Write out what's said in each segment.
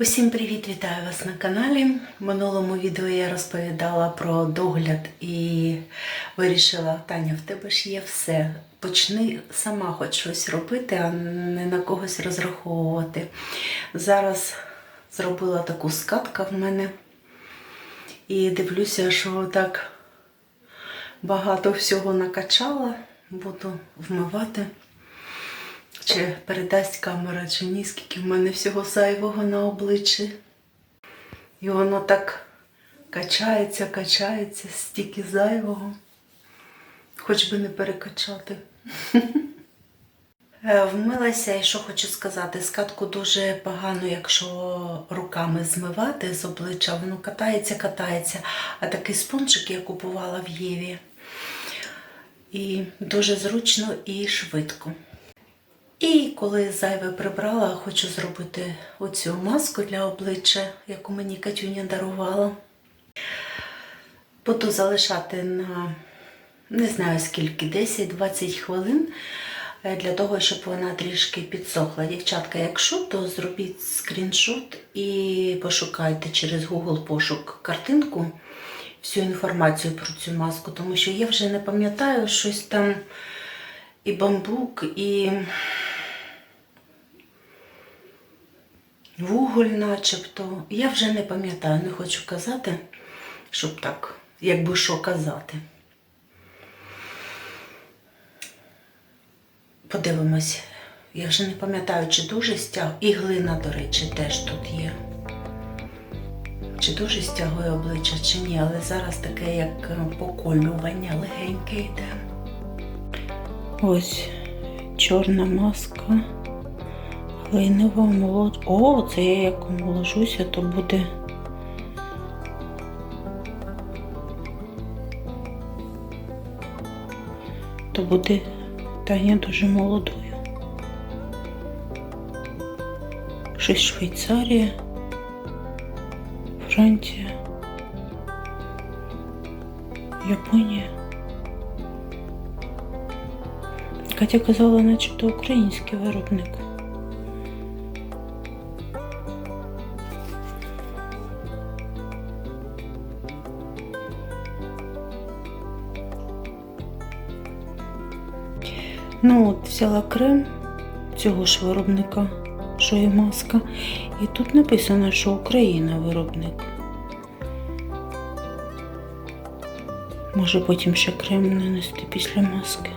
Усім привіт! Вітаю вас на каналі. В минулому відео я розповідала про догляд і вирішила, Таня, в тебе ж є все. Почни сама хоч щось робити, а не на когось розраховувати. Зараз зробила таку скатка в мене і дивлюся, що так багато всього накачала, буду вмивати. Чи передасть камера, чи ні, скільки в мене всього зайвого на обличчі. І воно так качається, качається, стільки зайвого. Хоч би не перекачати. Е, Вмилася, і що хочу сказати, скатку дуже погано, якщо руками змивати з обличчя, воно катається, катається. А такий спонжик я купувала в Єві. І дуже зручно і швидко. І коли зайве прибрала, хочу зробити оцю маску для обличчя, яку мені Катюня дарувала. Буду залишати на не знаю скільки, 10-20 хвилин е, для того, щоб вона трішки підсохла. Дівчатка, якщо, то зробіть скріншот і пошукайте через Google пошук картинку всю інформацію про цю маску, тому що я вже не пам'ятаю щось там і бамбук, і вуголь начебто. Я вже не пам'ятаю, не хочу казати, щоб так, якби що казати. Подивимось. Я вже не пам'ятаю, чи дуже стяг. І глина, до речі, теж тут є. Чи дуже стягує обличчя, чи ні, але зараз таке як е, поколювання легеньке йде. Ось чорна маска. Глинева молод. О, це я як омоложуся, то буде. То буде Таня дуже молодою. Щось Швейцарія, Франція, Японія. Катя казала, начебто український виробник. Ну от взяла крем цього ж виробника, що і маска. І тут написано, що Україна виробник. Може потім ще крем нанести після маски.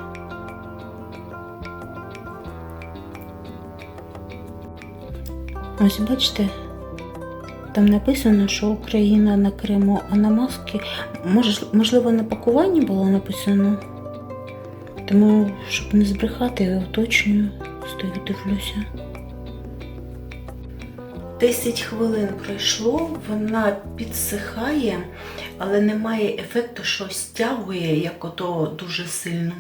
Ось бачите, там написано, що Україна на Криму, а на маски, можливо, на пакуванні було написано. Тому, щоб не збрехати, я уточнюю, стою, дивлюся. 10 хвилин пройшло, вона підсихає, але немає ефекту, що стягує, як ото дуже сильно.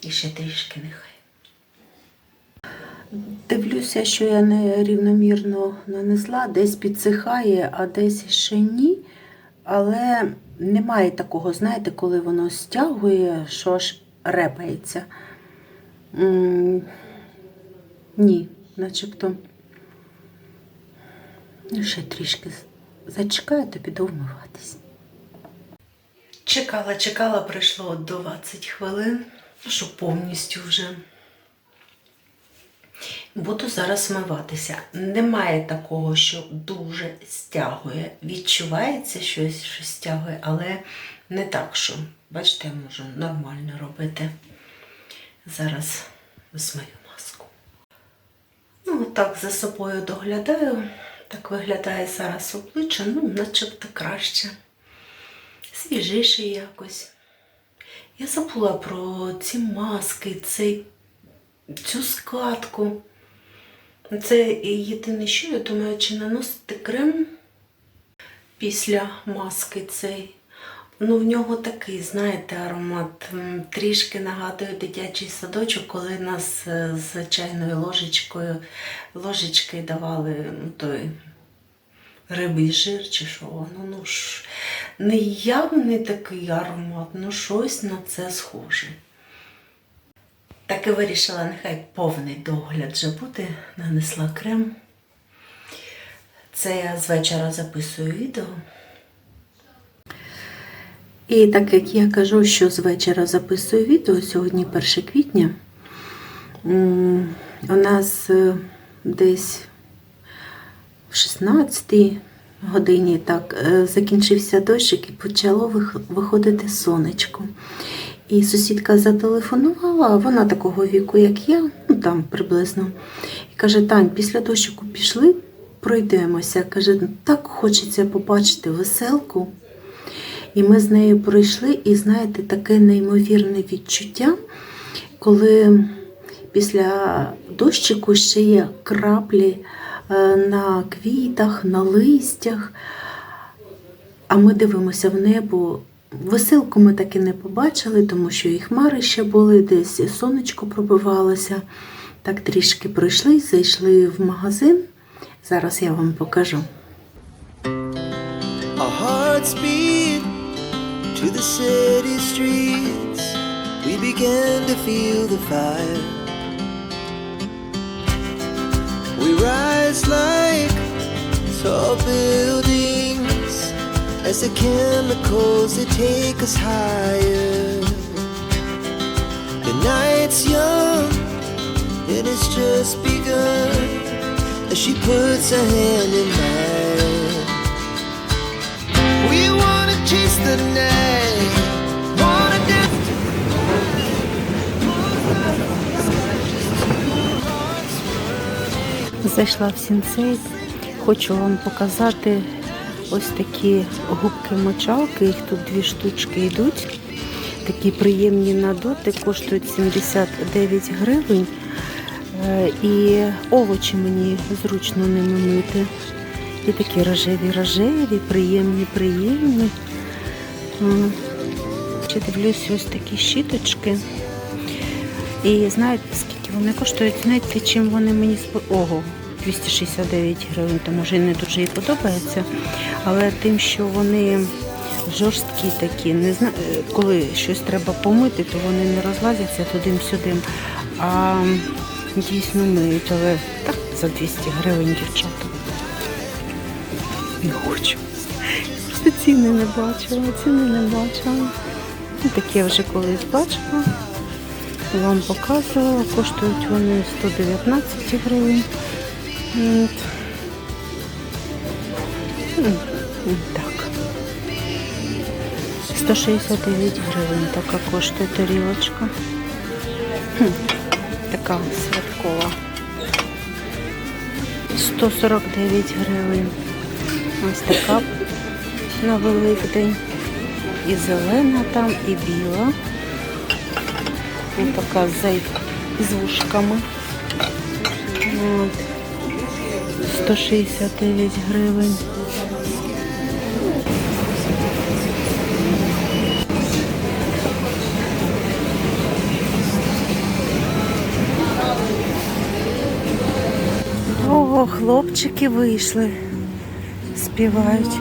І ще трішки нехай. Дивлюся, що я не рівномірно нанесла, десь підсихає, а десь ще ні. Але немає такого, знаєте, коли воно стягує, що ж репається. Ні, начебто. Ну, ще трішки зачекаю, то піду вмиватись. Чекала, чекала, пройшло 20 хвилин, що повністю вже. Буду зараз вмиватися. Немає такого, що дуже стягує. Відчувається щось, що стягує, але не так, що, бачите, я можу нормально робити. Зараз змию маску. Ну, так за собою доглядаю. Так виглядає зараз обличчя, ну, начебто краще. Свіжіше якось. Я забула про ці маски, цей, цю скатку. Це єдине, що я думаю, чи наносити крем після маски цей. Ну, в нього такий, знаєте, аромат. Трішки нагадує дитячий садочок, коли нас е, з чайною ложечкою ложечки давали ну, той рибий жир чи що воно. Ну, ж, не явний такий аромат, ну щось на це схоже. Так і вирішила, нехай повний догляд вже буде. Нанесла крем Це я з вечора записую відео. І так як я кажу, що з вечора записую відео, сьогодні 1 квітня, у нас е, десь в 16 годині так е, закінчився дощик і почало виходити сонечко. І сусідка зателефонувала, вона такого віку, як я, ну там приблизно. І каже: Тань, після дощику пішли, пройдемося. Каже, так хочеться побачити веселку. І ми з нею пройшли, і знаєте, таке неймовірне відчуття, коли після дощику ще є краплі е, на квітах, на листях. А ми дивимося в небо. Веселку ми так і не побачили, тому що і хмари ще були, десь і сонечко пробивалося. Так трішки пройшли, зайшли в магазин. Зараз я вам покажу. To the city streets. We began to feel the fire. We rise like tall as the chemicals they take us higher. The night's young and it's just begun as she puts her hand in mine. We wanna chase the night. Зайшла в сінцей. Хочу вам показати ось такі губки-мочалки. Їх тут дві штучки йдуть. Такі приємні на дотик, коштують 79 гривень. Е, І овочі мені зручно ними мити. І такі рожеві-рожеві, приємні, приємні. Ще дивлюсь ось такі щіточки. І знаєте, скільки вони коштують? Знаєте, чим вони мені. Ого, 269 гривень, то може і не дуже і подобається. Але тим, що вони жорсткі такі, не зна... е, коли щось треба помити, то вони не розлазяться туди-сюди. А дійсно миють, але так за 200 гривень дівчата. Не хочу. Просто ціни не бачила, ціни не бачила. Ну, такі я вже колись бачила. Вам показувала, коштують вони 119 гривень. Так. 169 гривень така коштує тарілочка. Хм, Така святкова. 149 гривень. Ось така на Великдень. І зелена там, і біла. Ось така з вушками. От. 169 гривень. О, хлопчики вийшли, співають.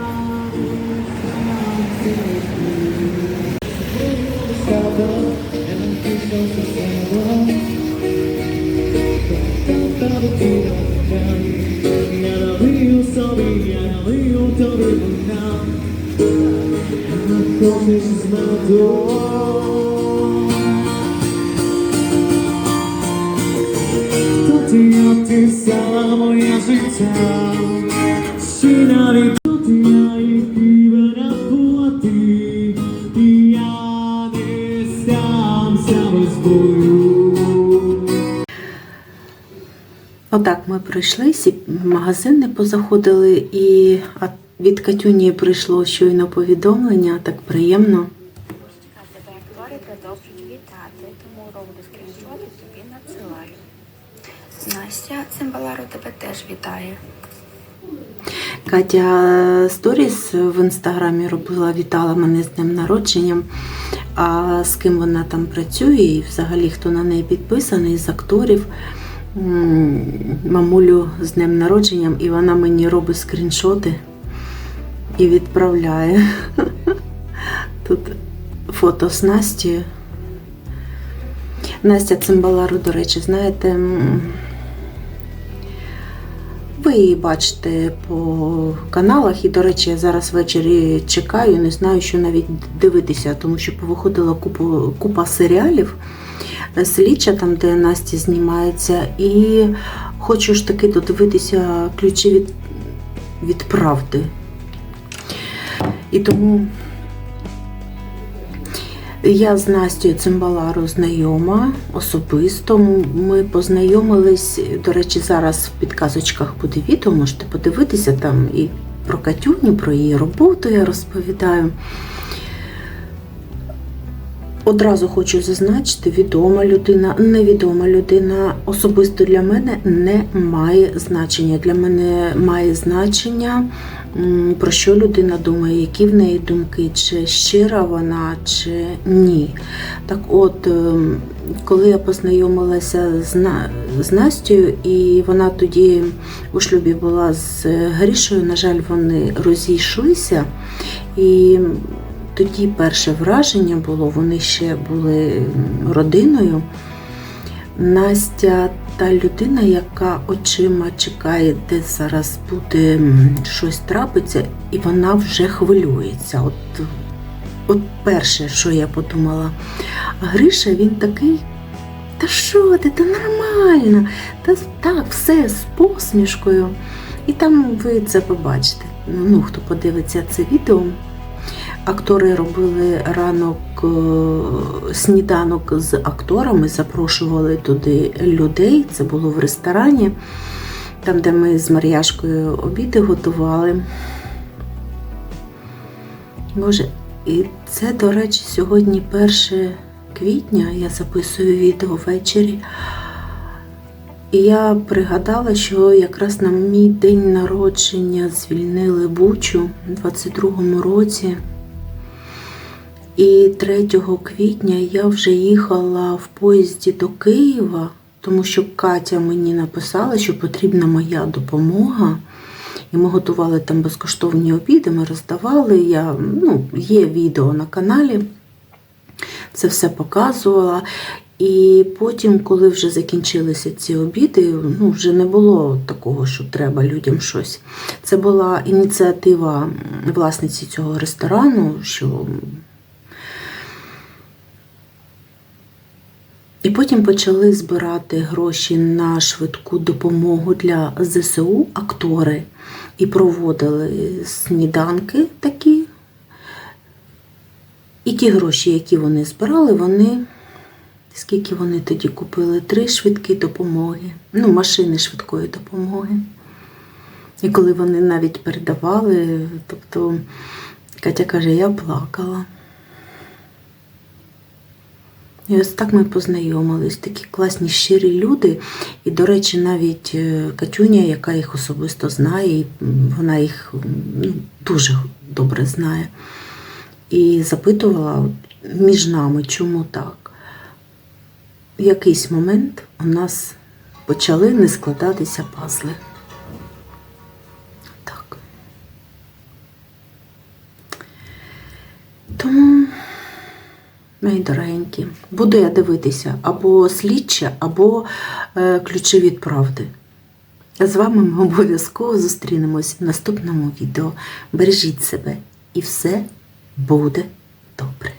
Ja i piwa na pół, a ty I ja nie stałam sam z boju Отак ми прийшли, всі магазини позаходили, і від Катюні прийшло щойно повідомлення, так приємно. А тебе актори продовжують вітати, тому роблю скріншоти тобі надсилаю. Настя Цимбалару тебе теж вітає. Катя сторіс в інстаграмі робила, вітала мене з днем народженням. А з ким вона там працює, і взагалі хто на неї підписаний з акторів. Мамулю з днем народженням, і вона мені робить скріншоти і відправляє. Тут фото з Настю. Настя Цимбалару, до речі, знаєте, Ви її бачите по каналах, і, до речі, я зараз ввечері чекаю, не знаю, що навіть дивитися, тому що повиходила купу, купа серіалів слідча, там, де Настя знімається, і хочу ж таки додивитися ключі від, від правди. І тому я з Настю Цимбалару знайома особисто. Ми познайомились, до речі, зараз в підказочках буде відео, можете подивитися там і про Катюню, про її роботу я розповідаю. Одразу хочу зазначити, відома людина, невідома людина особисто для мене не має значення. Для мене має значення, про що людина думає, які в неї думки, чи щира вона, чи ні. Так от, ем, коли я познайомилася з, Настю, і вона тоді у шлюбі була з Грішою, на жаль, вони розійшлися. І тоді перше враження було, вони ще були родиною. Настя та людина, яка очима чекає, де зараз буде щось трапиться, і вона вже хвилюється. От, от перше, що я подумала, Гриша він такий. Та що ти, та нормально, та так, все з посмішкою. І там ви це побачите. Ну, хто подивиться це відео, Актори робили ранок сніданок з акторами, запрошували туди людей. Це було в ресторані, там, де ми з Мар'яшкою обіди готували. Боже, і це, до речі, сьогодні 1 квітня, я записую відео ввечері. І я пригадала, що якраз на мій день народження звільнили Бучу у 22-му році. І 3 квітня я вже їхала в поїзді до Києва, тому що Катя мені написала, що потрібна моя допомога. І ми готували там безкоштовні обіди, ми роздавали. Я, ну, є відео на каналі, це все показувала. І потім, коли вже закінчилися ці обіди, ну вже не було такого, що треба людям щось. Це була ініціатива власниці цього ресторану, що І потім почали збирати гроші на швидку допомогу для ЗСУ актори і проводили сніданки такі. І ті гроші, які вони збирали, вони скільки вони тоді купили? Три швидкі допомоги, ну, машини швидкої допомоги. І коли вони навіть передавали, тобто Катя каже, я плакала. І ось так ми познайомились, такі класні щирі люди. І, до речі, навіть е, Катюня, яка їх особисто знає, і, вона їх ну, дуже добре знає. І запитувала між нами, чому так. В якийсь момент у нас почали не складатися пазли. Так. Тому. Мої дорогенькі, буду я дивитися або слідче, або е, ключі від правди. З вами ми обов'язково зустрінемось в наступному відео. Бережіть себе і все буде добре.